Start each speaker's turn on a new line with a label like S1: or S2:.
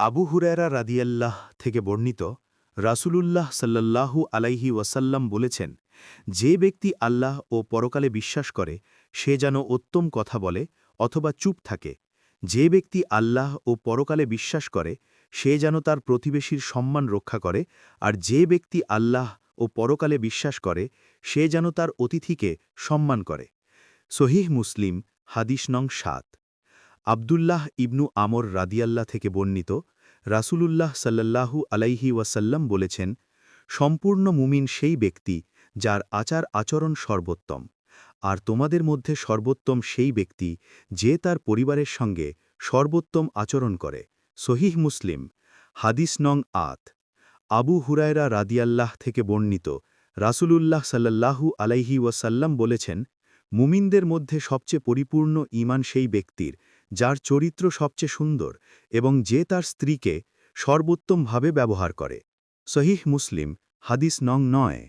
S1: আবু হুরায়রা রাদিয়াল্লাহ থেকে বর্ণিত রাসুলুল্লাহ সাল্লাল্লাহু আলাইহি ওয়াসাল্লাম বলেছেন, যে ব্যক্তি আল্লাহ ও পরকালে বিশ্বাস করে, সে যেন উত্তম কথা বলে অথবা চুপ থাকে। যে ব্যক্তি আল্লাহ ও পরকালে বিশ্বাস করে, সে যেন তার প্রতিবেশীর সম্মান রক্ষা করে। আর যে ব্যক্তি আল্লাহ ও পরকালে বিশ্বাস করে, সে যেন তার অতিথিকে সম্মান করে। সহিহ মুসলিম, হাদিস নং সাত। আবদুল্লাহ ইবনু আমর রাদিয়াল্লাহ থেকে বর্ণিত রাসূলুল্লাহ সাল্লাল্লাহু আলাইহি ওয়াসাল্লাম বলেছেন, সম্পূর্ণ মুমিন সেই ব্যক্তি যার আচার আচরণ সর্বোত্তম, আর তোমাদের মধ্যে সর্বোত্তম সেই ব্যক্তি যে তার পরিবারের সঙ্গে সর্বোত্তম আচরণ করে। সহিহ মুসলিম, হাদিস নং আত আবু হুরায়রা রাদিয়াল্লাহ থেকে বর্ণিত রাসূলুল্লাহ সাল্লাল্লাহু আলাইহি ওয়াসাল্লাম বলেছেন, মুমিনদের মধ্যে সবচেয়ে পরিপূর্ণ ঈমান সেই ব্যক্তির যার চরিত্র সবচেয়ে সুন্দর এবং যে তার স্ত্রীকে সর্বোত্তমভাবে ব্যবহার করে। সহিহ মুসলিম, হাদিস নং নয়।